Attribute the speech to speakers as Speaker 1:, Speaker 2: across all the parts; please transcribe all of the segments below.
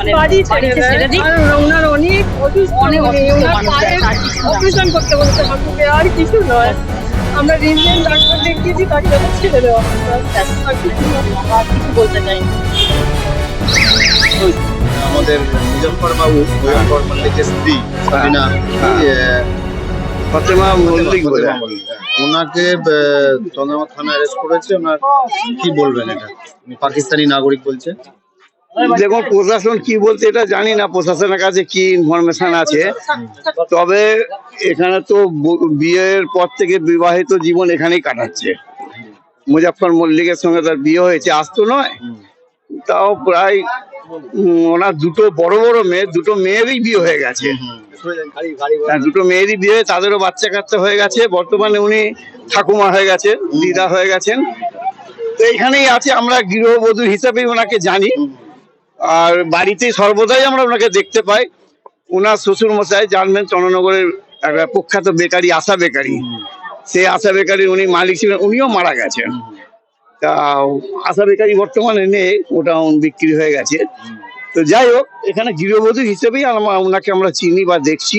Speaker 1: মানে বাড়িতে ছেড়ে দিই
Speaker 2: ওনার অনেক
Speaker 1: অনেক
Speaker 2: মানে
Speaker 1: অসুস্থ
Speaker 2: ওনার
Speaker 1: মানুষ
Speaker 2: পায়ের
Speaker 1: আর কিছু নয়।
Speaker 2: অপারেশন করতে বলতে হবে আর কিছু নয়। আমরা রিজেন্ট ডাক্তার দেখিয়েছি তাকে যাতে ছেড়ে দেওয়া আর কিছু নয়।
Speaker 1: আর কিছু বলতে চাই
Speaker 3: আমাদের মুজফর বাবু মুজফর মল্লিকের স্ত্রী সাবিনা
Speaker 4: ফাতেমা মল্লিক বলে।
Speaker 3: হ্যাঁ। ওনাকে আহ, চন্দ্রমা থানা অ্যারেস্ট করেছে। ওনার কি বলবেন এটা? পাকিস্তানি নাগরিক বলছে।
Speaker 4: দেখুন প্রশাসন কি বলতে এটা জানি না প্রশাসনের কাছে কি ইনফরমেশন আছে। তবে এখানে তো বিয়ের পর থেকে বিবাহিত জীবন এখানেই কাটাচ্ছে। মুজাফর মল্লিকের সঙ্গে তার বিয়ে হয়েছে আজ তো নয়। তাও প্রায় ওনার দুটো বড় বড় মেয়ে দুটো মেয়েরই বিয়ে হয়ে গেছে। হ্যাঁ, দুটো মেয়েরই বিয়ে তাদেরও বাচ্চা কাচ্চা হয়ে গেছে। বর্তমানে উনি ঠাকুমা হয়ে গেছে দিদা হয়ে গেছেন। তো এখানেই আছে আমরা গৃহবধূ হিসাবেই ওনাকে জানি। আর বাড়িতে সর্বদাই আমরা ওনাকে দেখতে পাই। ওনার শ্বশুর মশাই জানবেন চন্দ্রনগরের একটা প্রখ্যাত বেকারি আশা বেকারি। সেই আশা বেকারি উনি মালিক ছিলেন, উনিও মারা গেছেন। তা আশা বেকারি বর্তমানে নেই, ওটা বিক্রি হয়ে গেছে। তো যাই হোক, এখানে গৃহবধূ হিসেবেই আমরা ওনাকে আমরা চিনি বা দেখছি।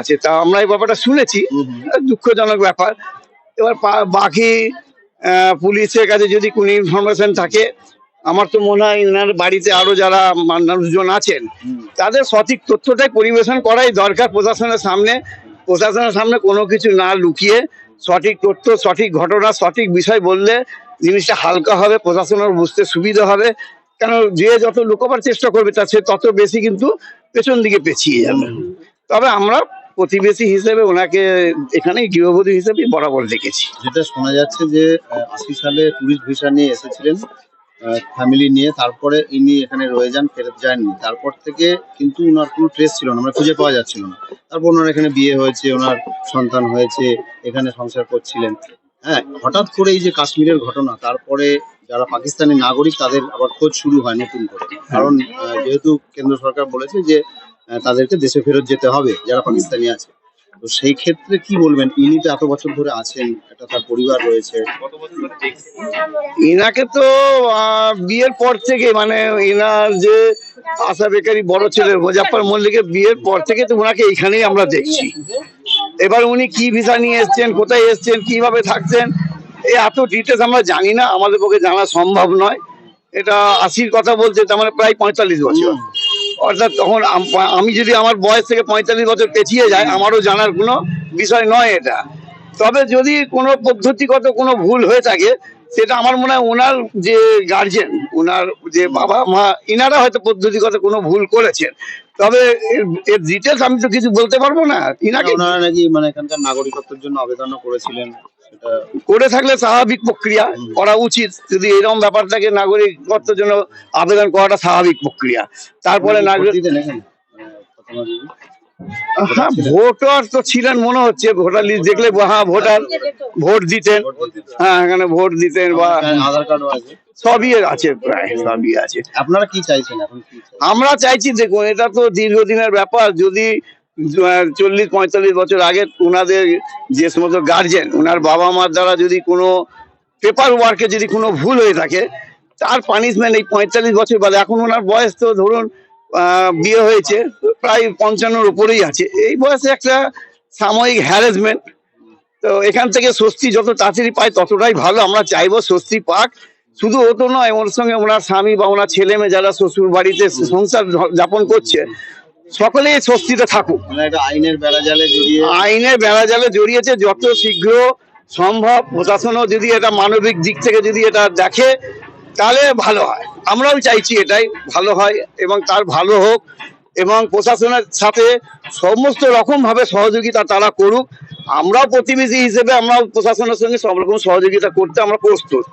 Speaker 4: আছে, তা আমরা এই ব্যাপারটা শুনেছি। দুঃখজনক ব্যাপার। এবার বাকি পুলিশের কাছে যদি কোনো ইনফরমেশন থাকে আমার তো মনে হয় ওনার বাড়িতে আরও যারা মানুষজন আছেন তাদের সঠিক তথ্যটাই পরিবেশন করাই দরকার প্রশাসনের সামনে। প্রশাসনের সামনে কোনো কিছু না লুকিয়ে সঠিক তথ্য সঠিক ঘটনা সঠিক বিষয় বললে জিনিসটা হালকা হবে প্রশাসনের বুঝতে সুবিধা হবে। কেন যে যত লুকোবার চেষ্টা করবে তার সে তত বেশি কিন্তু পেছন দিকে পেছিয়ে যাবে। তবে আমরা প্রতিবেশী হিসেবে ওনাকে এখানে গৃহবধূ হিসেবে বরাবর দেখেছি।
Speaker 3: যেটা শোনা যাচ্ছে যে আশি সালে টুরিস্ট ভিসা নিয়ে এসেছিলেন। ফ্যামিলি নিয়ে, তারপরে ইনি এখানে রয়ে যান, ফেরত যাননি তারপর থেকে কিন্তু ওনার কোনো ট্রেস ছিল না মানে খুঁজে পাওয়া যাচ্ছিল না। তারপর ওনার এখানে বিয়ে হয়েছে ওনার সন্তান হয়েছে, এখানে সংসার করছিলেন। হ্যাঁ হঠাৎ করে এই যে কাশ্মীরের ঘটনা, তারপরে যারা পাকিস্তানি নাগরিক, তাদের আবার খোঁজ শুরু হয় নতুন করে। কারণ যেহেতু কেন্দ্র সরকার বলেছে যে তাদেরকে দেশে ফেরত যেতে হবে, যারা পাকিস্তানি আছে। তো সেই ক্ষেত্রে কি বলবেন? ইনি তো এত বছর ধরে আছেন একটা তার পরিবার রয়েছে।
Speaker 4: ইনাকে তো বিয়ের পর থেকে মানে ইনার যে আশা বেকারি বড় ছেলে মুজাফর মল্লিকের বিয়ের পর থেকে তো ওনাকে এইখানেই আমরা দেখছি। এবার উনি কি ভিসা নিয়ে এসছেন কোথায় এসছেন কীভাবে থাকছেন এই এত ডিটেলস আমরা জানি না আমাদের পক্ষে জানা সম্ভব নয়। এটা আশির কথা বলছে তার মানে প্রায় পঁয়তাল্লিশ বছর। অর্থাৎ তখন আমি যদি আমার বয়স থেকে পঁয়তাল্লিশ বছর পেছিয়ে যায় আমারও জানার কোনো বিষয় নয় এটা। তবে যদি কোনো পদ্ধতিগত কোনো ভুল হয়ে থাকে, সেটা আমার মনে হয় ওনার যে গার্জেন ওনার যে বাবা মা, ইনারা হয়তো পদ্ধতিগত কোনো ভুল করেছেন। তবে এর- ডিটেলস আমি তো কিছু বলতে পারব না। ইনাকে
Speaker 3: ওনারা নাকি মানে এখানকার নাগরিকত্বের জন্য আবেদনও করেছিলেন।
Speaker 4: করে থাকলে স্বাভাবিক প্রক্রিয়া করা উচিত। যদি এরকম ব্যাপারটাকে নাগরিকত্বের জন্য আবেদন করাটা স্বাভাবিক প্রক্রিয়া। তারপরে নাগরিক? হ্যাঁ ভোটার তো ছিলেন মনে হচ্ছে ভোটার লিস্ট দেখলে হ্যাঁ ভোটার ভোট দিতেন। হ্যাঁ এখানে ভোট দিতেন বা
Speaker 3: আধার কার্ডও আছে।
Speaker 4: সবই আছে প্রায় সবই আছে।
Speaker 3: আপনারা কি চাইছেন?
Speaker 4: আমরা চাইছি দেখুন এটা তো দীর্ঘদিনের ব্যাপার। যদি চল্লিশ, পঁয়তাল্লিশ বছর আগে ওনাদের যে সমস্ত গার্জেন ওনার বাবা মার দ্বারা যদি কোনো পেপার ওয়ার্কে যদি কোনো ভুল হয়ে থাকে, তার পানিশমেন্ট এই পঁয়তাল্লিশ বছর বাদে। এখন ওনার বয়স তো ধরুন বিয়ে হয়েছে, প্রায় পঞ্চান্নর উপরেই আছে। এই বয়সে একটা সাময়িক হ্যারাসমেন্ট তো এখান থেকে স্বস্তি যত তাড়াতাড়ি পায় ততটাই ভালো। আমরা চাইব স্বস্তি পাক। শুধু ও তো নয়, ওর সঙ্গে ওনার স্বামী বা ওনার ছেলে মেয়ে যারা শ্বশুর বাড়িতে সংসার যাপন করছে সকলেই স্বস্তিতে থাকুক।
Speaker 3: মানে আইনের বেড়াজালে জড়িয়ে
Speaker 4: আইনের বেড়াজালে জড়িয়েছে যত শীঘ্র সম্ভব। প্রশাসনও যদি এটা মানবিক দিক থেকে যদি এটা দেখে তাহলে ভালো হয়। আমরাও চাইছি এটাই ভালো হয় এবং তার ভালো হোক এবং প্রশাসনের সাথে সমস্ত রকম ভাবে সহযোগিতা তারা করুক। আমরাও প্রতিবেশী হিসেবে আমরাও প্রশাসনের সঙ্গে সব রকম সহযোগিতা করতে আমরা প্রস্তুত।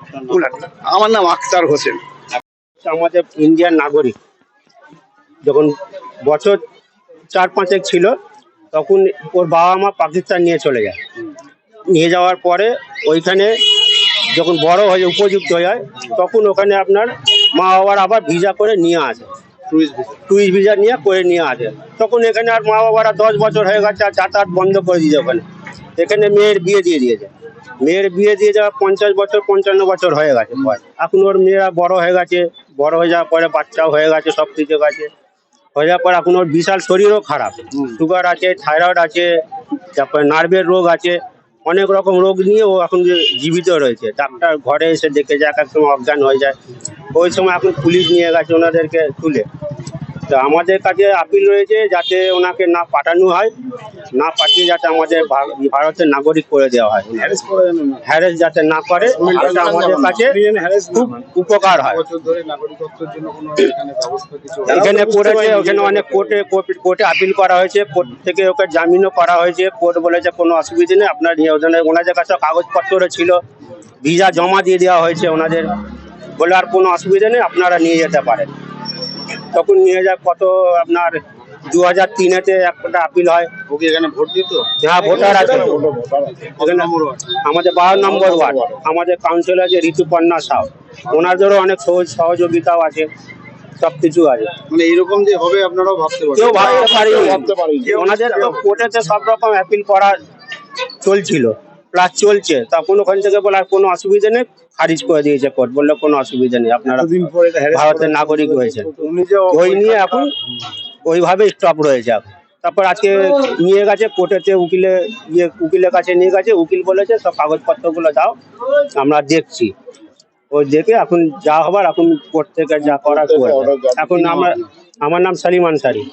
Speaker 4: আমার নাম আখতার হোসেন।
Speaker 5: আমাদের ইন্ডিয়ান নাগরিক যখন বছর চার পাঁচেক ছিল তখন ওর বাবা মা পাকিস্তান নিয়ে চলে যায়। নিয়ে যাওয়ার পরে ওইখানে যখন বড় হয়ে উপযুক্ত হয়ে যায় তখন ওখানে আপনার মা বাবার আবার ভিসা করে নিয়ে আসে। টুরিস্ট ভিসা নিয়ে করে নিয়ে আসে। তখন এখানে আর মা বাবারা দশ বছর হয়ে গেছে আর যাতায়াত বন্ধ করে দিয়েছে ওখানে। এখানে মেয়ের বিয়ে দিয়ে দিয়েছে। মেয়ের বিয়ে দিয়ে যাওয়া পঞ্চাশ বছর পঞ্চান্ন বছর হয়ে গেছে। এখন ওর মেয়েরা বড় হয়ে গেছে। বড় হয়ে যাওয়ার পরে বাচ্চাও হয়ে গেছে সব কিছু গেছে। হয়ে যাওয়ার পর এখন ওর বিশাল শরীরও খারাপ। সুগার আছে থাইরয়েড আছে তারপরে নার্ভের রোগ আছে অনেক রকম রোগ নিয়ে ও এখন যে জীবিত রয়েছে। ডাক্তার ঘরে এসে দেখে যায় এক এক সময় অজ্ঞান হয়ে যায়। ওই সময় এখন পুলিশ নিয়ে গেছে ওনাদেরকে তুলে। তো আমাদের কাছে আপিল রয়েছে যাতে ওনাকে না পাঠানো হয় না পাঠিয়ে যাতে আমাদের ভারতের নাগরিক করে দেওয়া হয়। হ্যারেস যাতে না করে এটা আমাদের কাছে খুব উপকার হয়। এখানে করেছে ওখানে অনেক কোর্টে কোর্টে আপিল করা হয়েছে কোর্ট থেকে ওকে জামিনও করা হয়েছে। কোর্ট বলেছে কোনো অসুবিধা নেই আপনার ওখানে ওনাদের কাছে কাগজপত্র ছিল ভিসা জমা দিয়ে দেওয়া হয়েছে ওনাদের। বলে আর কোনো অসুবিধা নেই আপনারা নিয়ে যেতে পারেন। তখন নিয়ে যায় কত আপনার দু হাজার তিনেতে একটা আপিল হয়।
Speaker 3: ওকে এখানে ভোট দিত?
Speaker 5: হ্যাঁ ভোটার আছে। এখানে আমাদের বারো নম্বর ওয়ার্ড আমাদের কাউন্সিলর আছে ঋতুপর্ণা সাউ। ওনাদেরও অনেক সহজ সহযোগিতাও আছে সব কিছু আছে।
Speaker 3: মানে এইরকম যে হবে আপনারাও ভাবতে
Speaker 5: কেউ
Speaker 3: পারেন।
Speaker 5: ভাবতে পারিনি। ওনাদের তো কোর্টেতে সব রকম অ্যাপিল করা চলছিল। প্লাস চলছে। তখন ওখান থেকে বলে আর কোনো অসুবিধা নেই? খারিজ করে দিয়েছে কোর্ট বলল কোনো অসুবিধা নেই। আপনারা ভারতের নাগরিক হয়েছে। ওই নিয়ে এখন ওইভাবে স্টপ রয়েছে তারপর আজকে নিয়ে গেছে কোর্টেতে উকিলে ইয়ে উকিলের কাছে নিয়ে গেছে। উকিল বলেছে সব কাগজপত্রগুলো দাও আমরা দেখছি। ওই দেখে এখন যা হবার এখন কোর্ট থেকে যা করার এখন আমার আমার নাম সালিম আনসারি